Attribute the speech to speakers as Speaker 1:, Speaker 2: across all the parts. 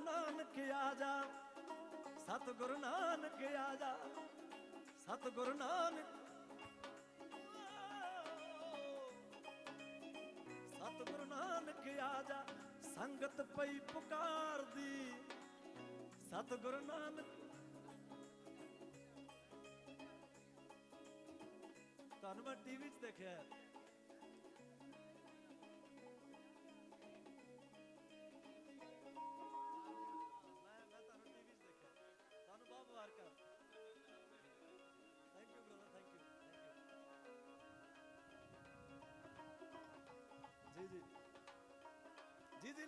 Speaker 1: ਨਾਨਕ ਆ ਜਾ। ਸਤਿਗੁਰੂ ਨਾਨਕ ਆ ਜਾ। ਸਤਿਗੁਰੂ ਨਾਨਕ। ਸਤਿਗੁਰੂ ਨਾਨਕ ਆ ਜਾ। ਸੰਗਤ ਪਈ ਪੁਕਾਰਦੀ। ਸਤਿਗੁਰੂ ਨਾਨਕ। ਤੁਹਾਨੂੰ ਮੈਂ ਟੀਵੀ 'ਚ ਦੇਖਿਆ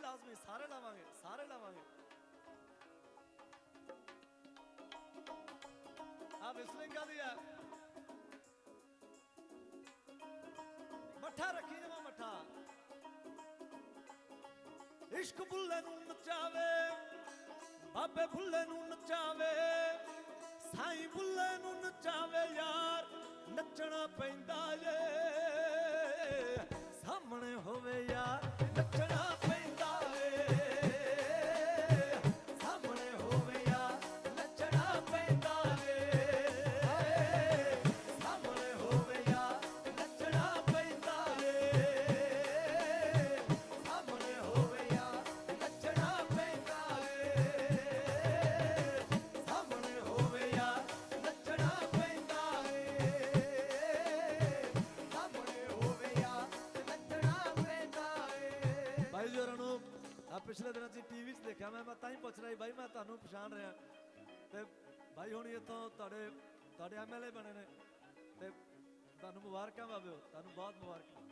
Speaker 1: ਲਾਜ਼ਮੀ ਸਾਰੇ ਲਾਵਾਂਗੇ ਸਾਰੇ ਲਾਵਾਂਗੇ। ਆ ਵਿਸਲਿੰਗ ਕਾਦੀ ਆ ਮੱਠਾ ਰੱਖੀ ਜਮਾ ਮੱਠਾ। ਇਸ਼ਕ ਬੁੱਲੇ ਨੂੰ ਨਚਾਵੇ, ਬਾਬੇ ਭੁੱਲੇ ਨੂੰ ਨਚਾਵੇ, ਸਾਈਂ ਬੁੱਲੇ ਨੂੰ ਨਚਾਵੇ ਯਾਰ, ਨੱਚਣਾ ਪੈਂਦਾ ਏ ਸਾਹਮਣੇ ਹੋਵੇ ਯਾਰ, ਨੱਚਣਾ ਪਿਛਲੇ ਦਿਨਾਂ 'ਚ ਟੀਵੀ 'ਚ ਦੇਖਿਆ, ਮੈਂ ਮੈਂ ਤਾਂ ਹੀ ਪੁੱਛ ਰਿਹਾ ਬਾਈ ਮੈਂ ਤੁਹਾਨੂੰ ਪਛਾਣ ਰਿਹਾ। ਤੇ ਬਾਈ ਹੁਣ ਇੱਥੋਂ ਤੁਹਾਡੇ ਤੁਹਾਡੇ ਐਮਐਲਏ ਬਣੇ ਨੇ। ਤੇ ਤੁਹਾਨੂੰ ਮੁਬਾਰਕਾਂ ਬਾਬਿਓ, ਤੁਹਾਨੂੰ ਬਹੁਤ ਮੁਬਾਰਕਾਂ।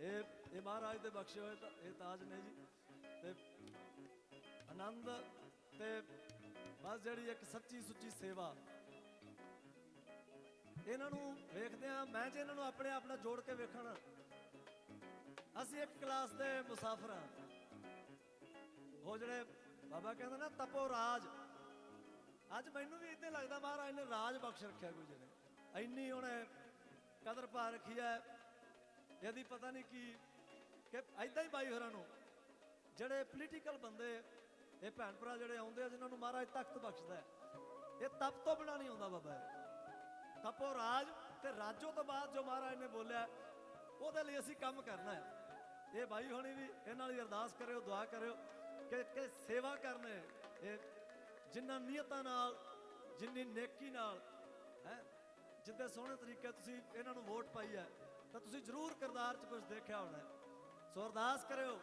Speaker 1: ਇਹ ਇਹ ਮਹਾਰਾਜ ਦੇ ਬਖਸ਼ੇ ਹੋਏ ਤਾਂ, ਇਹ ਤਾਜ ਨੇ ਜੀ। ਤੇ ਆਨੰਦ ਤੇ ਬਸ ਜਿਹੜੀ ਇੱਕ ਸੱਚੀ ਸੁੱਚੀ ਸੇਵਾ। ਇਹਨਾਂ ਨੂੰ ਵੇਖਦੇ ਆ ਮੈਂ ਜੇ ਇਹਨਾਂ ਨੂੰ ਆਪਣੇ ਆਪ ਨਾਲ ਜੋੜ ਕੇ ਵੇਖਣ। ਅਸੀਂ ਇੱਕ ਕਲਾਸ ਦੇ ਮੁਸਾਫਰ ਹਾਂ। ਉਹ ਜਿਹੜੇ ਬਾਬਾ ਕਹਿੰਦਾ ਨਾ, ਤਪੋ ਰਾਜ। ਅੱਜ ਮੈਨੂੰ ਵੀ ਇਦਾਂ ਲੱਗਦਾ ਮਹਾਰਾਜ ਨੇ ਰਾਜ ਬਖਸ਼ ਰੱਖਿਆ ਕੋਈ ਜਿਹਨੇ ਇੰਨੀ ਉਹਨੇ ਕਦਰ ਪਾ ਰੱਖੀ ਹੈ। ਇਹਦੀ ਪਤਾ ਨਹੀਂ ਕੀ, ਕਿ ਐਦਾਂ ਹੀ ਬਾਈ ਹੋਰਾਂ ਨੂੰ, ਜਿਹੜੇ ਪੋਲੀਟੀਕਲ ਬੰਦੇ, ਇਹ ਭੈਣ ਭਰਾ ਜਿਹੜੇ ਆਉਂਦੇ ਆ, ਜਿਨ੍ਹਾਂ ਨੂੰ ਮਹਾਰਾਜ ਤਖਤ ਬਖਸ਼ਦਾ ਹੈ, ਇਹ ਤਪ ਤੋਂ ਬਿਨਾਂ ਨਹੀਂ ਆਉਂਦਾ ਬਾਬਾ ਤਪੋ ਰਾਜ ਤੇ ਰਾਜੋ ਤੋਂ ਬਾਅਦ ਜੋ ਮਹਾਰਾਜ ਨੇ ਬੋਲਿਆ, ਉਹਦੇ ਲਈ ਅਸੀਂ ਕੰਮ ਕਰਨਾ ਹੈ। ਇਹ ਭਾਈ ਹੋਣੀ ਵੀ ਇਹਨਾਂ ਲਈ ਅਰਦਾਸ ਕਰਿਓ, ਦੁਆ ਕਰਿਓ। ਕਿ ਕਿ ਸੇਵਾ ਕਰਨੇ, ਇਹ ਜਿੰਨਾ ਨੀਅਤਾਂ ਨਾਲ, ਜਿੰਨੀ ਨੇਕੀ ਨਾਲ, ਹੈ, ਜਿੱਦੇ ਸੋਹਣੇ ਤਰੀਕੇ ਤੁਸੀਂ ਇਹਨਾਂ ਨੂੰ ਵੋਟ ਪਾਈ ਹੈ, ਤਾਂ ਤੁਸੀਂ ਜ਼ਰੂਰ ਕਿਰਦਾਰ 'ਚ ਕੁਝ ਦੇਖਿਆ ਹੋਣਾ ਸੋ ਅਰਦਾਸ ਕਰਿਓ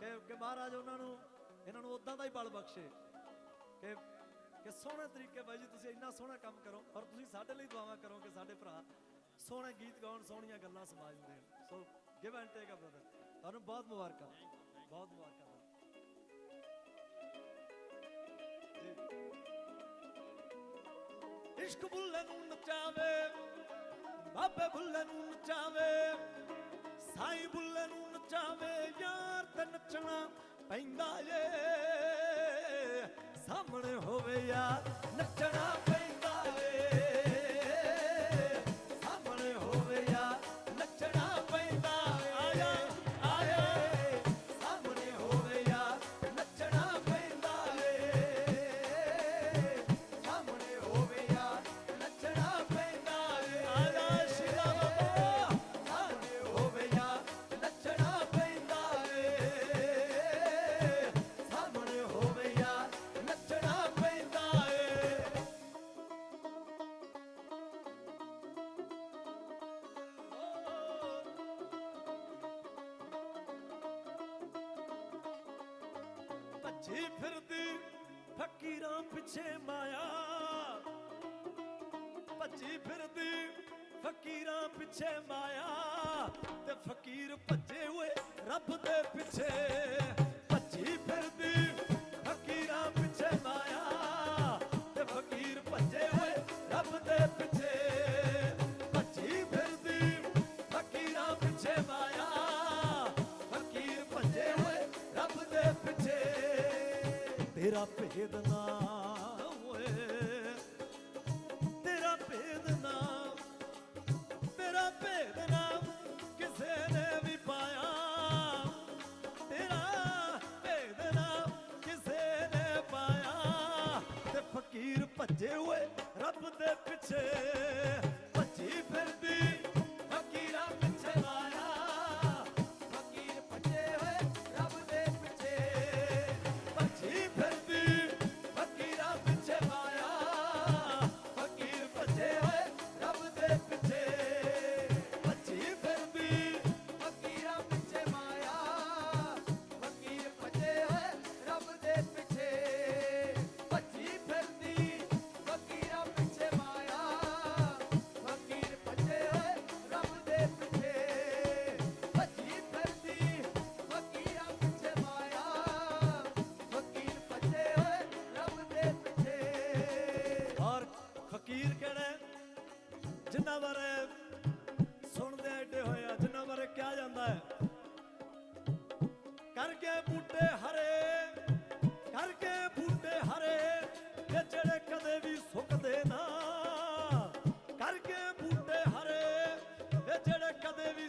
Speaker 1: ਕਿ ਕਿ ਮਹਾਰਾਜ ਉਹਨਾਂ ਨੂੰ, ਇਹਨਾਂ ਨੂੰ ਉਦਾਂ ਦਾ ਹੀ ਬਲ ਬਖਸ਼ੇ, ਕਿ ਕਿ ਸੋਹਣੇ ਤਰੀਕੇ ਬਾਈ ਜੀ ਤੁਸੀਂ ਇੰਨਾ ਸੋਹਣਾ ਕੰਮ ਕਰੋ, ਔਰ ਤੁਸੀਂ ਸਾਡੇ ਲਈ ਦੁਆਵਾਂ ਕਰੋ ਕਿ ਸਾਡੇ ਭਰਾ ਸੋਹਣੇ ਗੀਤ ਗਾਉਣ, ਸੋਹਣੀਆਂ ਗੱਲਾਂ ਸਮਾਜ ਨੂੰ ਦੇਣ। ਸੋ ਗਿਵ ਐਂਡ ਟੇਕ ਆ ਬ੍ਰਦਰ ਤੁਹਾਨੂੰ ਬਹੁਤ ਮੁਬਾਰਕਾਂ ਬਹੁਤ ਮੁਬਾਰਕਾਂ। ਇਸ਼ਕ ਬੁੱਲੇ ਨੂੰ ਨਚਾਵੇ, ਬਾਬੇ ਬੁੱਲੇ ਨੂੰ ਨਚਾਵੇ, ਸਾਈਂ ਬੁੱਲੇ ਨੂੰ ਨਚਾਵੇ, ਯਾਰ ਤੇ ਨੱਚਣਾ ਪੈਂਦਾ ਏ ਸਾਹਮਣੇ ਹੋਵੇ ਯਾਰ। ਭੱਜੀ ਫਿਰਦੀ, ਫਕੀਰਾਂ ਪਿੱਛੇ ਮਾਇਆ। ਭੱਜੀ ਫਿਰਦੀ, ਫਕੀਰਾਂ ਪਿੱਛੇ ਮਾਇਆ। ਤੇ ਫਕੀਰ ਭੱਜੇ ਹੋਏ ਰੱਬ ਦੇ ਪਿੱਛੇ। ਭੱਜੀ ਫਿਰਦੀ, ਫਕੀਰਾਂ ਪਿੱਛੇ ਮਾਇਆ। ਤੇਰਾ ਭੇਦ ਨਾ ਓਏ ਤੇਰਾ ਭੇਦ ਤੇਰਾ ਭੇਦ ਕਿਸੇ ਨੇ ਵੀ ਪਾਇਆ। ਤੇਰਾ ਭੇਦ ਕਿਸੇ ਨੇ ਪਾਇਆ। ਤੇ ਫਕੀਰ
Speaker 2: ਭੱਜੇ ਹੋਏ ਰੱਬ ਦੇ ਪਿੱਛੇ।
Speaker 1: ਹੈ। ਕਰਕੇ ਬੂਟੇ ਹਰੇ, ਕਰਕੇ ਬੂਟੇ ਹਰੇ ਇਹ ਜਿਹੜੇ ਕਦੇ ਵੀ ਸੁੱਕਦੇ ਨਾ। ਕਰਕੇ ਬੂਟੇ ਹਰੇ ਇਹ ਜਿਹੜੇ ਕਦੇ ਵੀ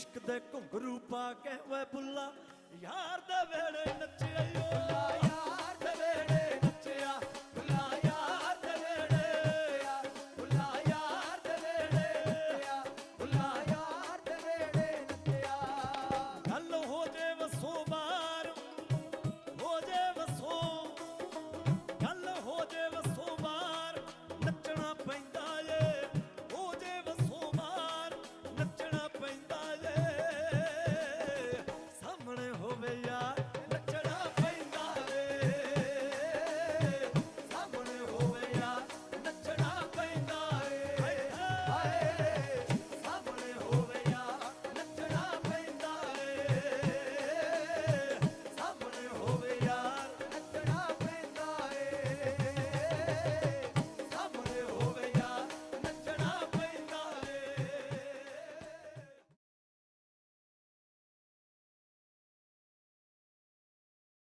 Speaker 1: ਇਸ਼ਕ ਦੇ ਘੁੰਗਰੂ ਪਾ ਕੇ ਓਏ ਬੁੱਲਾ ਯਾਰ ਦੇ ਵੇਲੇ ਨੱਚਿਆ ਓ। ਬੁੱਲਾ